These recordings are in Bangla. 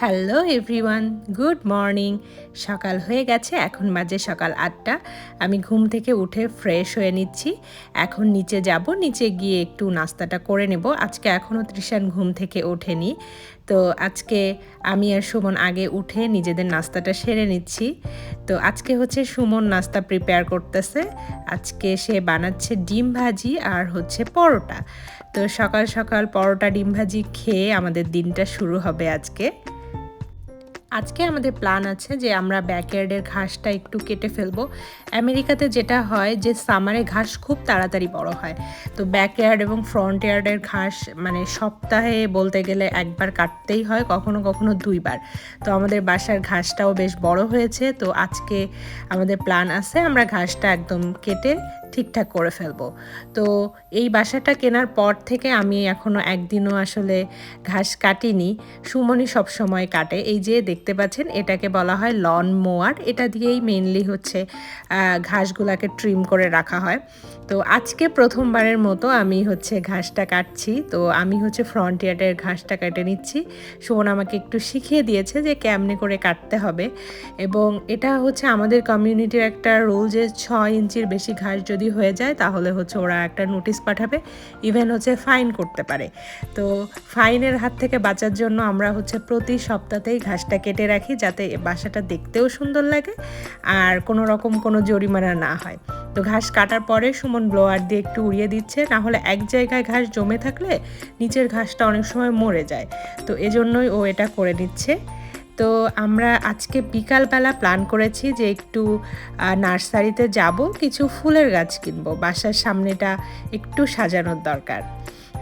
Hello everyone, good morning. সকাল হয়ে গেছে, এখন বাজে সকাল আটটা। আমি ঘুম থেকে উঠে ফ্রেশ হয়ে নিচ্ছি। এখন নিচে যাব, নিচে গিয়ে একটু নাস্তাটা করে নেব। আজকে এখনও ত্রিশান ঘুম থেকে ওঠেনি। তো আজকে আমি আর সুমন আগে উঠে নিজেদের নাস্তাটা সেরে নিচ্ছি। তো আজকে হচ্ছে সুমন নাস্তা প্রিপেয়ার করতেছে। আজকে সে বানাচ্ছে ডিম ভাজি আর হচ্ছে পরোটা। তো সকাল সকাল পরোটা, ডিম ভাজি খেয়ে আমাদের দিনটা শুরু হবে আজকে। আজকে আমাদের প্ল্যান আছে যে আমরা ব্যাকয়ার্ডের ঘাসটা একটু কেটে ফেলব। আমেরিকাতে যেটা হয় যে সামারে ঘাস খুব তাড়াতাড়ি বড় হয়। তো ব্যাকয়ার্ড এবং ফ্রন্ট ইয়ার্ডের ঘাস মানে সপ্তাহে বলতে গেলে একবার কাটতেই হয়, কখনো কখনো দুইবার। তো আমাদের বাসার ঘাসটাও বেশ বড় হয়েছে। তো আজকে আমাদের প্ল্যান আছে আমরা ঘাসটা একদম কেটে ঠিকঠাক করে ফেলব। তো এই বাসাটা কেনার পর থেকে আমি এখনও একদিনও আসলে ঘাস কাটিনি। সুমনই সবসময় কাটে। এই যে দেখতে পাচ্ছেন, এটাকে বলা হয় লন মোয়ার এটা দিয়েই মেনলি হচ্ছে ঘাসগুলাকে ট্রিম করে রাখা হয়। তো আজকে প্রথমবারের মতো আমি হচ্ছে ঘাসটা কাটছি। তো আমি হচ্ছে ফ্রন্ট ইয়ার্ডের ঘাসটা কেটে নিচ্ছি। সুমন আমাকে একটু শিখিয়ে দিয়েছে যে কেমনে করে কাটতে হবে। এবং এটা হচ্ছে আমাদের কমিউনিটির একটা রুল যে ছয় ইঞ্চির বেশি ঘাস হয়ে যায়, তাহলে হচ্ছে ওরা একটা নোটিশ পাঠাবে। ইভেন হচ্ছে ফাইন করতে পারে। তো ফাইনের হাত থেকে বাঁচার জন্য আমরা হচ্ছে প্রতি সপ্তাহতেই ঘাসটা কেটে রাখি, যাতে বাসাটা দেখতেও সুন্দর লাগে আর কোনো রকম কোনো জরিমানা না হয়। তো ঘাস কাটার পরে সুমন ব্লোয়ার দিয়ে একটু উড়িয়ে দিচ্ছে, না হলে এক জায়গায় ঘাস জমে থাকলে নিচের ঘাসটা অনেক সময় মরে যায়। তো এজন্যই ও এটা করে নিচ্ছে। তো আমরা আজকে বিকালবেলা প্ল্যান করেছি যে একটু নার্সারিতে যাব, কিছু ফুলের গাছ কিনবো। বাসার সামনেটা একটু সাজানোর দরকার।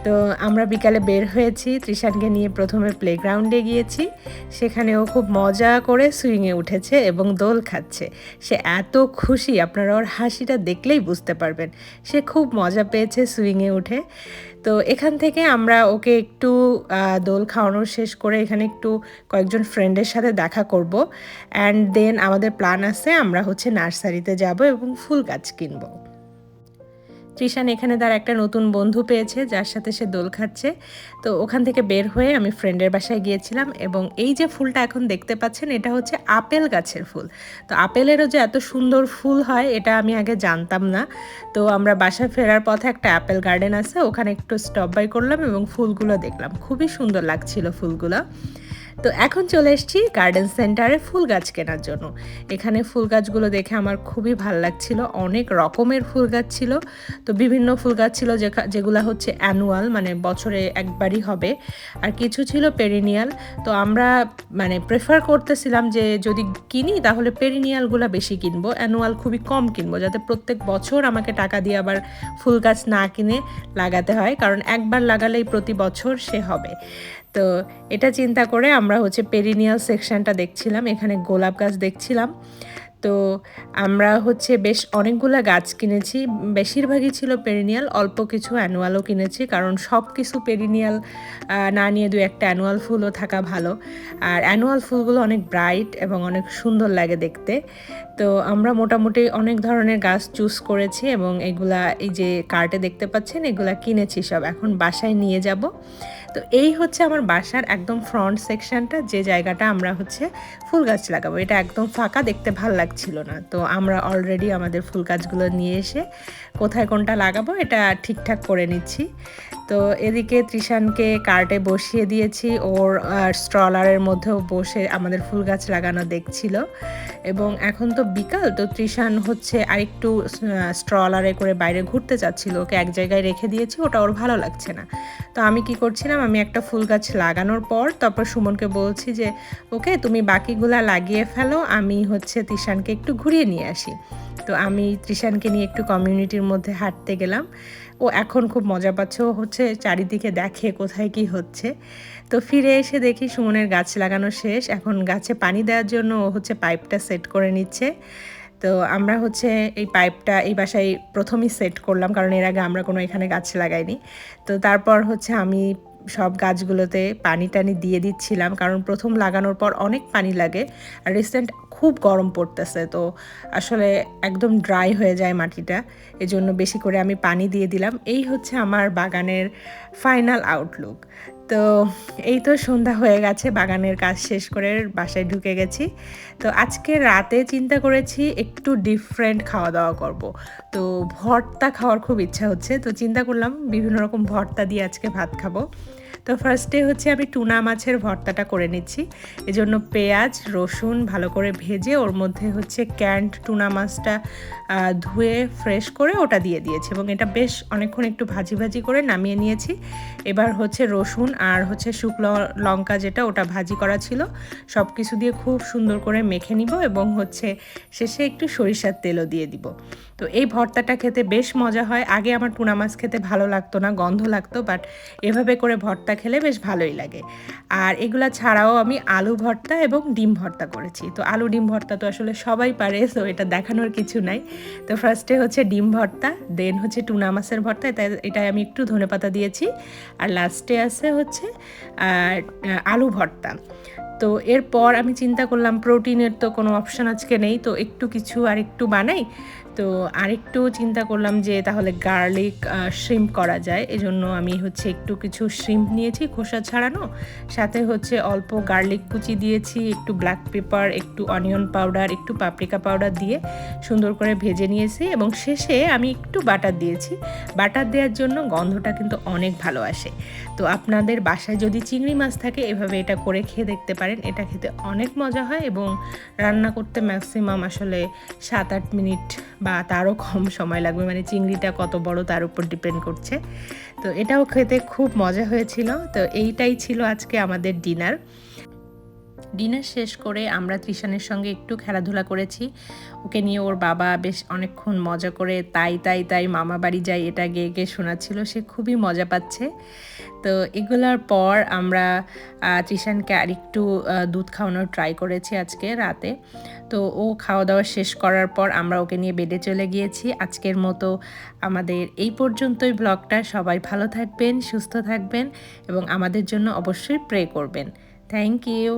তো আমরা বিকালে বের হয়েছি ত্রিশানকে নিয়ে প্রথমে প্লেগ্রাউন্ডে গিয়েছি। সেখানে ও খুব মজা করে সুইংয়ে উঠেছে এবং দোল খাচ্ছে। সে এত খুশি, আপনারা ওর হাসিটা দেখলেই বুঝতে পারবেন। সে খুব মজা পেয়েছে সুইংয়ে উঠে। তো এখান থেকে আমরা ওকে একটু দোল খাওয়ানো শেষ করে এখানে একটু কয়েকজন ফ্রেন্ডের সাথে দেখা করব। অ্যান্ড দেন আমাদের প্ল্যান আছে, আমরা হচ্ছে নার্সারিতে যাব এবং ফুল গাছ কিনবো। ত্রিশান এখানে তার একটা নতুন বন্ধু পেয়েছে, যার সাথে সে দোল খাচ্ছে। তো ওখান থেকে বের হয়ে আমি ফ্রেন্ডের বাসায় গিয়েছিলাম এবং এই যে ফুলটা এখন দেখতে পাচ্ছেন, এটা হচ্ছে আপেল গাছের ফুল। তো আপেলেরও যে এত সুন্দর ফুল হয়, এটা আমি আগে জানতাম না। তো আমরা বাসায় ফেরার পথে একটা অ্যাপেল গার্ডেন আছে, ওখানে একটু স্টপ বাই করলাম এবং ফুলগুলো দেখলাম। খুবই সুন্দর লাগছিল ফুলগুলো। তো এখন চলে এসেছি গার্ডেন সেন্টারে ফুল গাছ কেনার জন্য। এখানে ফুল গাছগুলো দেখে আমার খুবই ভালো লাগছিল। অনেক রকমের ফুল গাছ ছিল। তো বিভিন্ন ফুল গাছ ছিল যেগুলো হচ্ছে অ্যানুয়াল মানে বছরে একবারই হবে। আর কিছু ছিল পেরিনিয়াল তো আমরা মানে প্রেফার করতেছিলাম যে যদি কিনি তাহলে পেরিনিয়ালগুলো বেশি কিনবো। অ্যানুয়াল খুবই কম কিনবো, যাতে প্রত্যেক বছর আমাকে টাকা দিয়ে আবার ফুল গাছ না কিনে লাগাতে হয়। কারণ একবার লাগালেই প্রতি বছর সে হবে। তো এটা চিন্তা করে আমরা হচ্ছে পেরিনিয়াল সেকশনটা দেখছিলাম, এখানে গোলাপ গাছ দেখছিলাম। তো আমরা হচ্ছে বেশ অনেকগুলো গাছ কিনেছি, বেশিরভাগই ছিল পেরিনিয়াল, অল্প কিছু অ্যানুয়ালও কিনেছি কারণ সব কিছু পেরিনিয়াল না নিয়ে দু একটা অ্যানুয়াল ফুলও থাকা ভালো। আর অ্যানুয়াল ফুলগুলো অনেক ব্রাইট এবং অনেক সুন্দর লাগে দেখতে। তো আমরা মোটামুটি অনেক ধরনের গাছ চুজ করেছি এবং এগুলা এই যে কার্টে দেখতে পাচ্ছেন, এগুলা কিনেছি সব। এখন বাসায় নিয়ে যাব। তো এই হচ্ছে আমার বাসার একদম ফ্রন্ট সেকশনটা যে জায়গাটা আমরা হচ্ছে ফুল গাছ লাগাবো। এটা একদম ফাঁকা, দেখতে ভালো লাগছিল না। তো আমরা অলরেডি আমাদের ফুল গাছগুলো নিয়ে এসে কোথায় কোনটা লাগাবো, এটা ঠিকঠাক করে নিচ্ছি। তো এদিকে ত্রিশানকে কার্টে বসিয়ে দিয়েছি। ওর স্ট্রলারের মধ্যেও বসে আমাদের ফুল গাছ লাগানো দেখছিল। এবং এখন তো বিকাল, তো ত্রিশান হচ্ছে আরেকটু স্ট্রলারে করে বাইরে ঘুরতে চাচ্ছিল ওকে এক জায়গায় রেখে দিয়েছি, ওটা ওর ভালো লাগছে না। তো আমি কি করছিলাম, আমি একটা ফুল গাছ লাগানোর পর তারপর সুমনকে বলছি যে, ওকে, তুমি বাকিগুলা লাগিয়ে ফেলো, আমি হচ্ছে ত্রিশানকে একটু ঘুরিয়ে নিয়ে আসি। তো আমি ত্রিশানকে নিয়ে একটু কমিউনিটির মধ্যে হাঁটতে গেলাম। ও এখন খুব মজা পাচ্ছে, ও হচ্ছে চারিদিকে দেখে কোথায় কি হচ্ছে। তো ফিরে এসে দেখি সুমনের গাছ লাগানো শেষ। এখন গাছে পানি দেওয়ার জন্য ও হচ্ছে পাইপটা সেট করে নিচ্ছে। তো আমরা হচ্ছে এই পাইপটা এই বাসায় প্রথমেই সেট করলাম, কারণ এর আগে আমরা কোনো এখানে গাছ লাগাইনি। তো তারপর হচ্ছে আমি সব গাছগুলোতে পানি টানি দিয়ে দিচ্ছিলাম, কারণ প্রথম লাগানোর পর অনেক পানি লাগে আর রিসেন্ট খুব গরম পড়তেছে। তো আসলে একদম ড্রাই হয়ে যায় মাটিটা, এজন্য বেশি করে আমি পানি দিয়ে দিলাম। এই হচ্ছে আমার বাগানের ফাইনাল আউটলুক তো এই তো সন্ধ্যা হয়ে গেছে, বাগানের কাজ শেষ করে বাসায় ঢুকে গেছি। তো আজকে রাতে চিন্তা করেছি একটু ডিফারেন্ট খাওয়া দাওয়া করব। তো ভর্তা খাওয়ার খুব ইচ্ছা হচ্ছে, তো চিন্তা করলাম বিভিন্ন রকম ভর্তা দিয়ে আজকে ভাত খাব। তো ফার্স্টে হচ্ছে আমি টুনা মাছের ভর্তাটা করে নিচ্ছি। এজন্য পেঁয়াজ, রসুন ভালো করে ভেজে ওর মধ্যে হচ্ছে ক্যান্ড টুনা মাছটা ধুয়ে ফ্রেশ করে ওটা দিয়ে দিয়েছি এবং এটা বেশ অনেকক্ষণ একটু ভাজি ভাজি করে নামিয়ে নিয়েছি। এবার হচ্ছে রসুন আর হচ্ছে শুকনো লঙ্কা যেটা ওটা ভাজি করা ছিল সব কিছু দিয়ে খুব সুন্দর করে মেখে নিব এবং হচ্ছে শেষে একটু সরিষার তেলও দিয়ে দিব। তো এই ভর্তাটা খেতে বেশ মজা হয়। আগে আমার টুনা মাছ খেতে ভালো লাগতো না, গন্ধ লাগতো বাট এভাবে করে ভর্তা খেলে বেশ ভালোই লাগে। আর এগুলা ছাড়াও আমি আলু ভর্তা এবং ডিম ভর্তা করেছি। তো আলু ডিম ভর্তা তো আসলে সবাই পারে, তো এটা দেখানোর কিছু নাই। তো ফার্স্টে হচ্ছে ডিম ভর্তা দেন হচ্ছে টুনা মাছের ভর্তা, এটা, এটাই আমি একটু ধনেপাতা দিয়েছি। আর লাস্টে আছে হচ্ছে আলু ভর্তা। তো এরপর আমি চিন্তা করলাম প্রোটিনের তো কোনো অপশান আজকে নেই, তো একটু কিছু আর একটু বানাই। তো আরেকটু চিন্তা করলাম যে তাহলে গার্লিক শ্রিম্প করা যায়। এজন্য আমি হচ্ছে একটু কিছু শ্রিম্প নিয়েছি, খোসা ছাড়ানো। সাথে হচ্ছে অল্প গার্লিক কুচি দিয়েছি, একটু ব্ল্যাক পেপার একটু অনিয়ন পাউডার একটু পাপরিকা পাউডার দিয়ে সুন্দর করে ভেজে নিয়েছি এবং শেষে আমি একটু বাটার দিয়েছি। বাটার দেওয়ার জন্য গন্ধটা কিন্তু অনেক ভালো আসে। তো আপনাদের বাসায় যদি চিংড়ি মাছ থাকে, এভাবে এটা করে খেয়ে দেখতে পারেন। এটা খেতে অনেক মজা হয় এবং রান্না করতে ম্যাক্সিমাম আসলে সাত আট মিনিট বা তারও কম সময় লাগবে মানে চিংড়িটা কত বড় তার উপর ডিপেন্ড করছে। তো এটাও খেতে খুব মজা হয়েছিল। তো এইটাই ছিল আজকে আমাদের ডিনার ডিনার শেষ করে আমরা ত্রিশানের সঙ্গে একটু খেলাধুলা করেছি। ওকে নিয়ে ওর বাবা বেশ অনেকক্ষণ মজা করে তাই তাই তাই মামা বাড়ি যাই এটা গেয়ে গিয়ে শোনাচ্ছিল। সে খুবই মজা পাচ্ছে। তো এগুলোর পর আমরা ত্রিশানকে আরেকটু দুধ খাওয়ানোর ট্রাই করেছি আজকে রাতে। তো ও খাওয়া দাওয়া শেষ করার পর আমরা ওকে নিয়ে বেডে চলে গিয়েছি। আজকের মতো আমাদের এই পর্যন্তই ব্লগটা। সবাই ভালো থাকবেন, সুস্থ থাকবেন এবং আমাদের জন্য অবশ্যই প্রে করবেন। Thank you